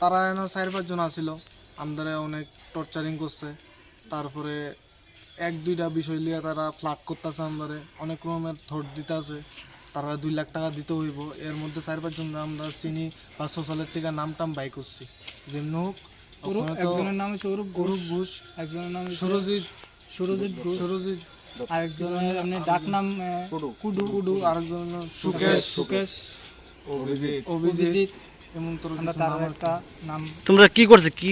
তারা এনে চার পাঁচজন আসিল আমাদের অনেক টর্চারিং করছে। তারপরে এক দুইটা বিষয় লিয়ে তারা ফ্লাট করতেছে আমাদের। অনেক রকমের থট দিতে আছে তারা দুই লাখ টাকা দিতে হইব। এর মধ্যে চার পাঁচজন আমরা চিনি বা সোশ্যালের থেকে নাম টাম বাই করছি। যেমনি হোক একজনের নাম হচ্ছে অরূপ অরূপ ঘোষ একজনের নাম সুরজিৎ সুরজিৎ ঘোষ। সুরজিৎ আর একজনের ডাক নাম কুডু। কুডু আরেকজন হলো সুকেশ সুকেশ। অভিজিৎ। অভিজিৎ। এমন তোর আমরা তার নাম একটা নাম তোমরা কি করছে? কি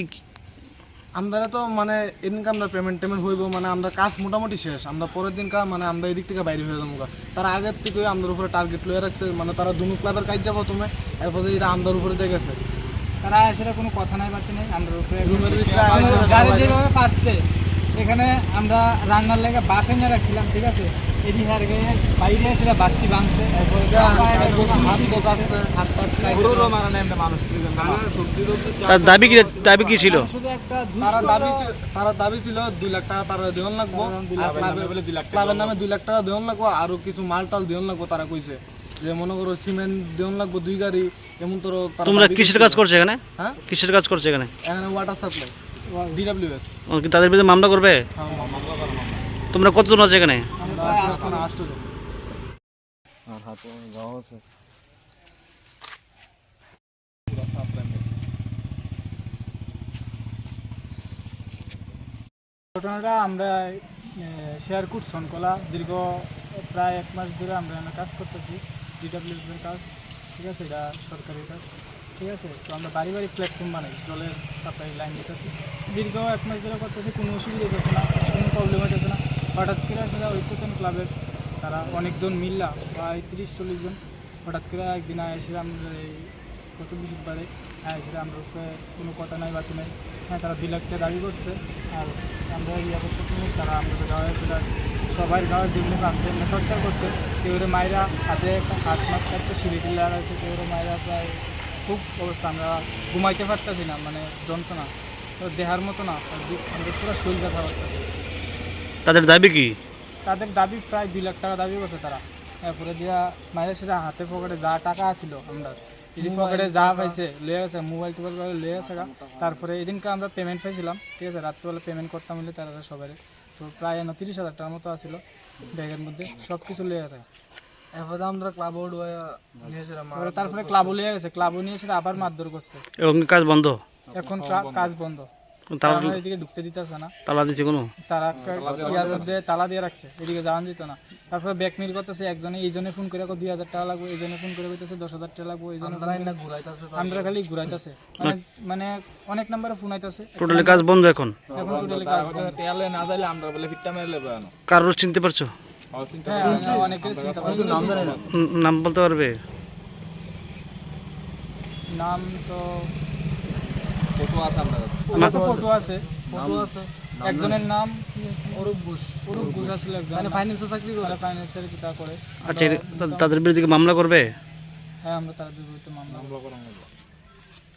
আমরা তো মানে এদিনকে আমরা পেমেন্ট টেমেন্ট হইব মানে আমরা কাজ মোটামুটি শেষ। আমরা পরের দিন কা মানে আমরা এদিক থেকে বাইরে হয়ে যাব। তারা আগের থেকে আমাদের উপরে টার্গেট লয়ে রাখছে মানে তারা দুনু ক্লাবের কাজ যাব তুমি এরপর এটা আমাদের উপরে দিয়ে গেছে। তারা সেটা কোনো কথা নাই বাকি নেই আমরা উপরে মানে যেভাবে পারছে এখানে আমরা রান্নার লেগে বাস এনে রাখছিলাম ঠিক আছে? গিয়ে বাইরে সেটা বাসটি ভাঙছে। তার দাবি কি দাবি কি ছিল? শুধু একটা তারা দুষ্ট দাবি ছিল- তারা দাবি ছিল দুই লাখ টাকা তারা দেওয়ান লাগবো। আর ক্লাবের- নামে দুই লাখ টাকা দেওয়ান লাগবো আরও কিছু মাল টাল দেওয়ান লাগবো তারা কইছে। যে মনে করো সিমেন্ট দেওয়ান লাগবো দুই গাড়ি এমন তোর তোমরা কিসের কাজ করছ এখানে? হ্যাঁ? কিসের কাজ করছ এখানে? এখানে ওয়াটার সাপ্লাই ডিডাব্লিউএস। তাদের বিরুদ্ধে মামলা করবে? তোমরা কতজন আছে এখানে? আমরা আসতো ঘটনাটা আমরা শেয়ার করছন কলা দীর্ঘ প্রায় এক মাস ধরে আমরা এখানে কাজ করতেছি। ডিডাব্লিউএস এর কাজ ঠিক আছে? এটা সরকারি কাজ। ঠিক আছে? তো আমরা বাড়ি বাড়ি প্ল্যাটফর্ম বানাই, জলের সাপ্লাই লাইন দিতেছি। দীর্ঘ এক মাস ধরে করতেছি, কোনো অসুবিধা হইতেছে না, কোনো প্রবলেম হইতেছে না। হঠাৎ করে সেটা ঐক্যতন ক্লাবের তারা অনেকজন মিললা, প্রায় তিরিশ, চল্লিশ জন। হঠাৎ করে একদিন এসে আমরা এই গত হ্যাঁ সেটা আমরা কোনো কথা নাই, বাকি নাই। হ্যাঁ তারা দুই লাখ টাকা দাবি করছে। আর আমরা ইয়া করতে তারা আমাদের গাঁয়ে সেটা সবাই গাঁয়ে যেগুলো আছে টর্চার করছে। কেউ মায়েরা হাতে একটা হাত মাত একটা সিঁড়ি টিলে আছে কেউ মায়েরা প্রায় খুব অবস্থা আমরা ঘুমাইতে পারতেছি না মানে যন্ত্রণা দেহার মতো না আমাদের পুরো শরীর ব্যথা করতেছে। তাদের দাবি কি? তাদের দাবি প্রায় দুই লাখ টাকা দাবি করছে তারা। এরপরে দিয়া মায়ের সেটা হাতে পকেটে যা টাকা আছিল আমরা এই পকেটে যা পাইছে লয়ে গেছে মোবাইল টোবাইল করে লয়ে গেছে তারপরে এদিনকে আমরা পেমেন্ট পাইছিলাম ঠিক আছে রাত্রিবেলা পেমেন্ট করতাম হলে তারা সবাই তো প্রায় তিরিশ হাজার টাকার মতো আছিল ব্যাগের মধ্যে সব কিছু লয়ে গেছে তারপরে ক্লাবও লিয়ে গেছে। ক্লাবও নিয়ে সেটা আবার মারধর করছে। এবং কাজ বন্ধ? এখন কাজ বন্ধ। তালা এদিকে ঢুকতে দিতেছে না। তালা দিছে কোনো? তারা তালা দিয়ে রাখছে। এদিকে যাওয়ান যেত না। তারপরে ব্যাক মিল করতেছে একজনে। এই জনে ফোন করে দুই হাজার টাকা লাগবে। এই জনে ফোন করে কইতেছে দশ হাজার টাকা লাগবে। এই জনে ঘুরাইতেছে আমরা খালি ঘুরাইতেছে। মানে মানে অনেক নাম্বারে ফোন আইতাছে। টোটালি কাজ বন্ধ এখন? এখন টোটালি কাজ বন্ধ। না যাইলে আমরা বলে ফিটটা মেরে লেবে কারোর চিনতে পারছ? নাম বলতে পারবে? নাম তো ফটো আছে আপনার ফটো আছে। ফটো আছে। একজনের নাম অরূপ ঘোষ। অরূপ ঘোষ। আছিল একজন। মানে ফাইন্যান্সে চাকরি করে। ফাইন্যান্সের কিতা করে? আচ্ছা তাদের বিরুদ্ধে কি মামলা করবে? হ্যাঁ আমরা তাদের বিরুদ্ধে মামলা করব।